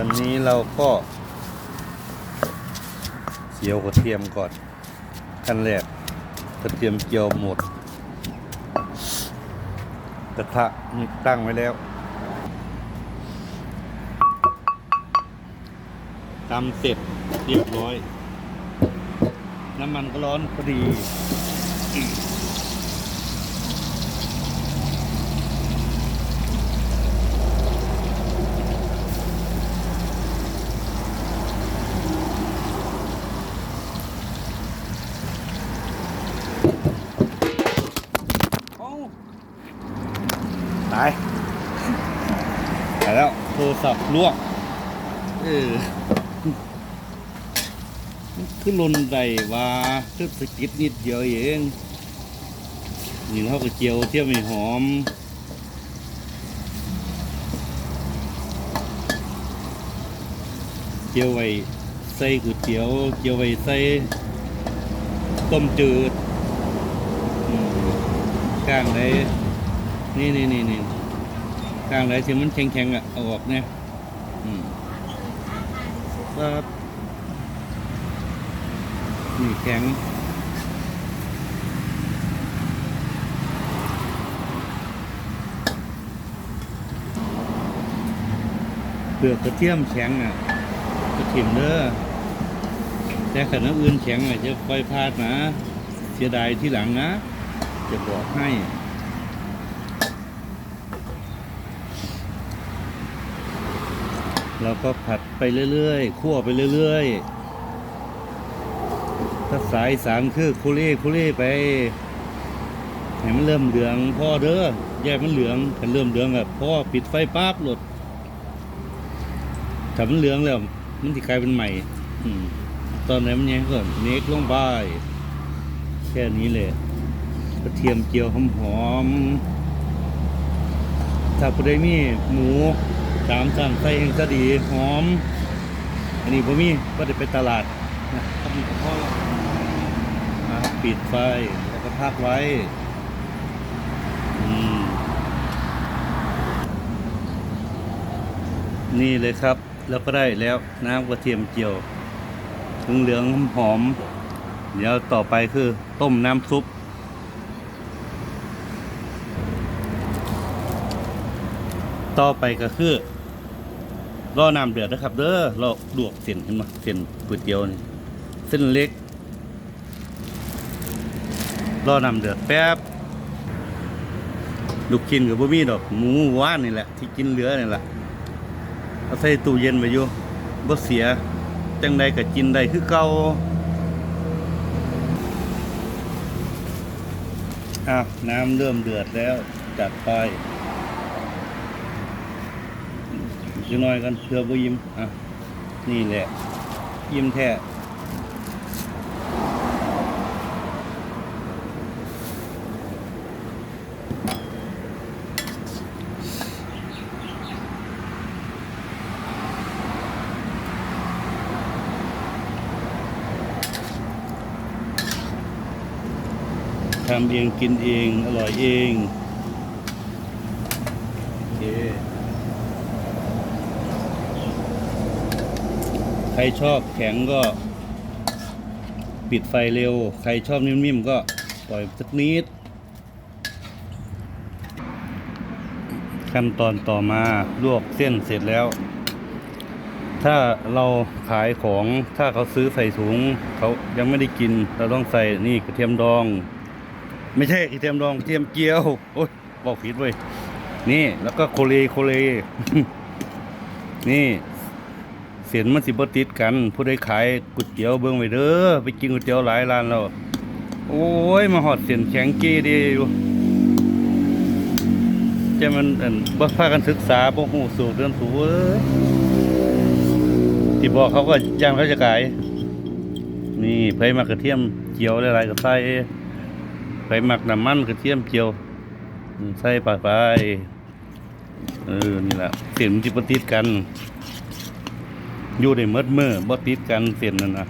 อนนี้เราก็เจียวกระเทียมก่อนขั้นแรกกระเทียมเจียวหมด กระทะตั้งไว้แล้วตำเสร็จเรียบร้อย น้ำมันก็ร้อนพอดี ตายตายแล้วโทรศัพท์ล่วงเออขึ้นลนใดว่าขึ้นสะกิดนิดเดียวเองนี่เขาก็เจียวเที่ยวไม่หอมเจียวไว้ใส่ก๋วยเตี๋ยวเจียวไว้ใส่ต้มจืดอืมก้างเลย นี่นี่นี่นี่กลางไหนที่มันแข็งแข็งอะเอาออกเนี่ยอืมปั๊บนี่แข็งเปลือกกระเทียมแข็งอะกระถิ่มเด้อแต่ขณะอื่นแข็งอะจะค่อยพลาดนะ เสียดายที่หลังนะ จะบอกให้ เราก็ผัดไปเรื่อยๆคั่วไปเรื่อยๆถ้าสายสามคือคุเล่คุเล่ไปให้มันเริ่มเหลืองพ่อเด้อแยกมันเหลืองถ้าเริ่มเหลืองแบบพ่อปิดไฟปั๊บหลดถ้ามันเหลืองแล้วมันจะกลายเป็นใหม่อืมตอนไหนมันยังก็เนกลงไปแค่นี้เลยกระเทียมเจียวหอมๆถ้าผู้ใดมีหมู สามสั่นใส่เองจะดีหอม อันนี้ผมมีก็ได้ไปตลาดนะครับมีพาะอ่าปิดไฟแล้วก็พักไว้นี่เลยครับ แล้วก็ได้แล้วน้ำกระเทียมเจียวถึงเหลืองหอม เดี๋ยวต่อไปคือต้มน้ำซุปต่อไปก็คือ รอน้ำเดือดนะครับ เด้อเราลวกเส้นเห็นไหเส้นก๋วยเตี๋ยวนี่เส้นเล็กรอน้ำเดือดแป๊บลูกกินกับบะมี่ดอกหมูว่านนี่แหละ ที่กินเหลือนี่แหละเอาใส่ตู้เย็นไว้อยู่บ่เสียจังใดก็กินได้คือเก่าอ้าวน้ำเริ่มเดือดแล้วจัดไป อีกหน่อยกันเพื่อบ่ยิ้มอะนี่แหละ ยิ้มแท้ทำเองกินเอง อร่อยเองโอเค ใครชอบแข็งก็ปิดไฟเร็ว ใครชอบนิ่มๆก็ปล่อยสักนิด ขั้นตอนต่อมาลวกเส้นเสร็จแล้ว ถ้าเราขายของถ้าเขาซื้อใส่ถุงเขายังไม่ได้กิน เราต้องใส่นี่กระเทียมดอง ไม่ใช่กระเทียมดองกระเทียมเจียว โอ๊ยบอกผิดเว้ยนี่แล้วก็โคเลโคเลนี่ เสียนมันสิบติดกัน ผู้ใดขายก๋วยเตี๋ยวเบิ่งไว้เด้อไปกินก๋วยเตี๋ยวหลายร้านแล้วโอ้ยมาหอดเสียนแข็งกี้ดีอยู่จะมันอันบ่พากันศึกษาบ่ฮู้สูตรเรื่องสูตรเอ้ยที่บอกเขาก็ย่างเขาจะขาย นี่ไผมากระเทียมเจียวหลายๆก็ใส่ไปหมักน้ำมันกระเทียมเจียวใส่ไปไปเออนี่แหละเสียนมันจิปติดกัน อยู่ในเมืดมือบ่ติดกันเสียนนั่นนะ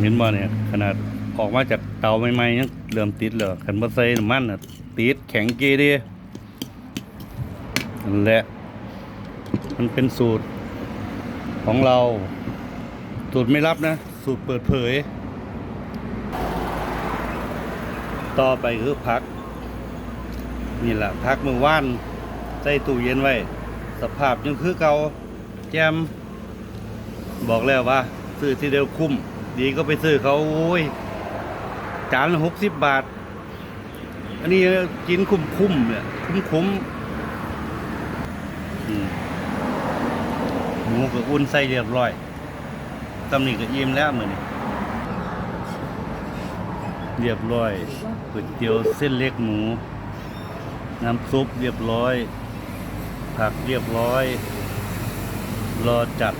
เห็นบ่เนี่ยขนาดออกมาจากเตาใหม่ๆยังเริ่มติดเลยขันบ่ใส่น้ำมันน่ะติดแข็งเกดีนั่นแหละมันเป็นสูตรของเรา สูตรไม่รับนะ สูตรเปิดเผย ต่อไปคือพัก นี่แหละพักมือว่านใส่ตู้เย็นไว้ สภาพยังคือเก่า แจมบอกแล้วว่า ซื้อที่เดียวคุ้ม ดีก็ไปซื้อเขาโอ้ยจานละหกสิบบาท อันนี้กินคุ้มคุ้มเนี่ยคุ้มคุ้มหมูกับอุ่นใส่เรียบร้อยตำหนิก็อิ่มแล้วเหมือนี่เรียบร้อยก๋วยเตี๋ยวเส้นเล็กหมู น้ำซุปเรียบร้อย ผักเรียบร้อย รอจัด